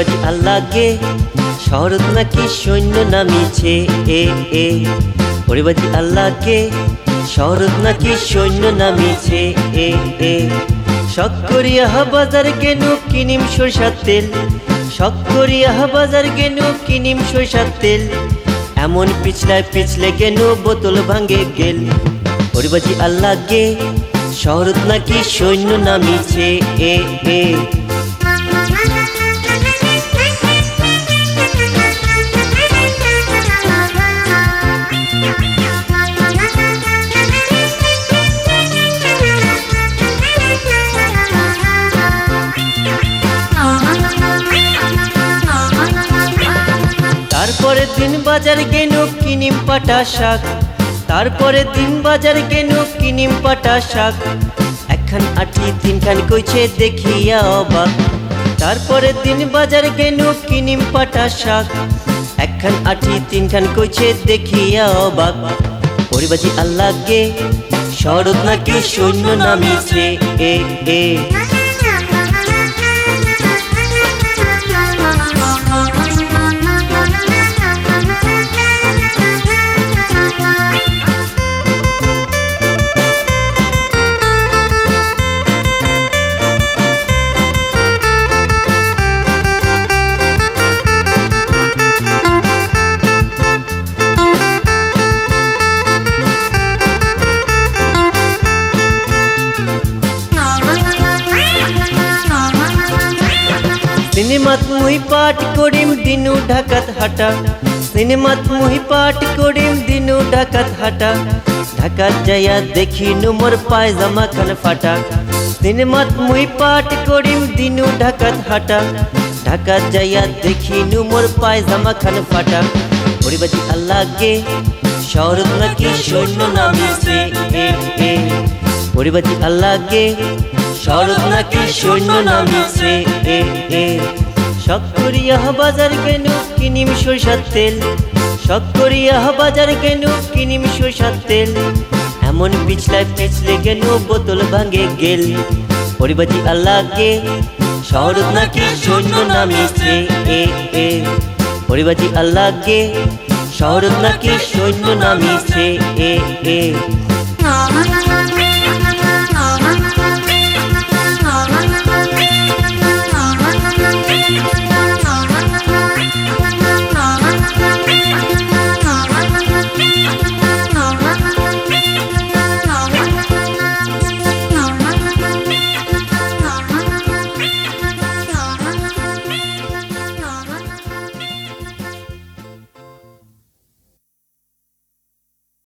আল্লাহ গে শরৎ নাকি সৈন্য নামিছে এ এ। পরিবাজি আল্লাহ গে শরৎ নাকি সৈন্য নামিছে এ এ। শখ করিয়া বাজার কেন কিনিম সরষার তেল? শখ করিয়া বাজার কেন কিনিম সরষার তেল? এমন পিছলায় পিছলে কেন বোতল ভাঙে গেল? পরিবাজি আল্লাহ গে শরৎ নাকি সৈন্য নামিছে এ এ। তারপরে দিন বাজার গেনু কিনিম পাটা শাক। তারপরে দিন বাজার গেনু কিনিম পাটা শাক। একখান আঠি তিনখান কইছে দেখিয়া অবাক। তারপরে দিন বাজার গেনু কিনিম পাটা শাক। একখান আঠি তিনখান কইছে দেখিয়া অবাক। পরিবাজি আল্লাহ গে শরৎ নাকি সৈন্য নামিছে। এ এ। সিনেমাত মুই পাঠ করিম দিনু ঢাকাত হাটা। সিনেমাত মুই পাঠ করিম দিনু ঢাকাত হাটা। ঢাকাত যাইয়া দেখি মোর পায়জামা খান ফাটা। সিনেমাত মুই পাঠ করিম দিনু ঢাকাত হাটা। ঢাকাত যাইয়া দেখি মোর পায়জামা খান ফাটা। পরিবাজি আল্লাহ গে শরৎ নাকি সৈন্য নামিছে পরিবাজি আল্লাহ গে শরৎ নাকি সৈন্য নামিছে এ এ শখ বাজার কেন? কিনিম সরষার তেল? শখ বাজার কেন? কিনিম সরষার তেল? এমন পিছলায় পিছলে কেন বোতল ভাঙে গেল? পরিবাজি আল্লাহ গে শরৎ নাকি সৈন্য নামিছে এ এ। পরিবাজি আল্লাহ গে শরৎ নাকি সৈন্য নামিছে এ এ।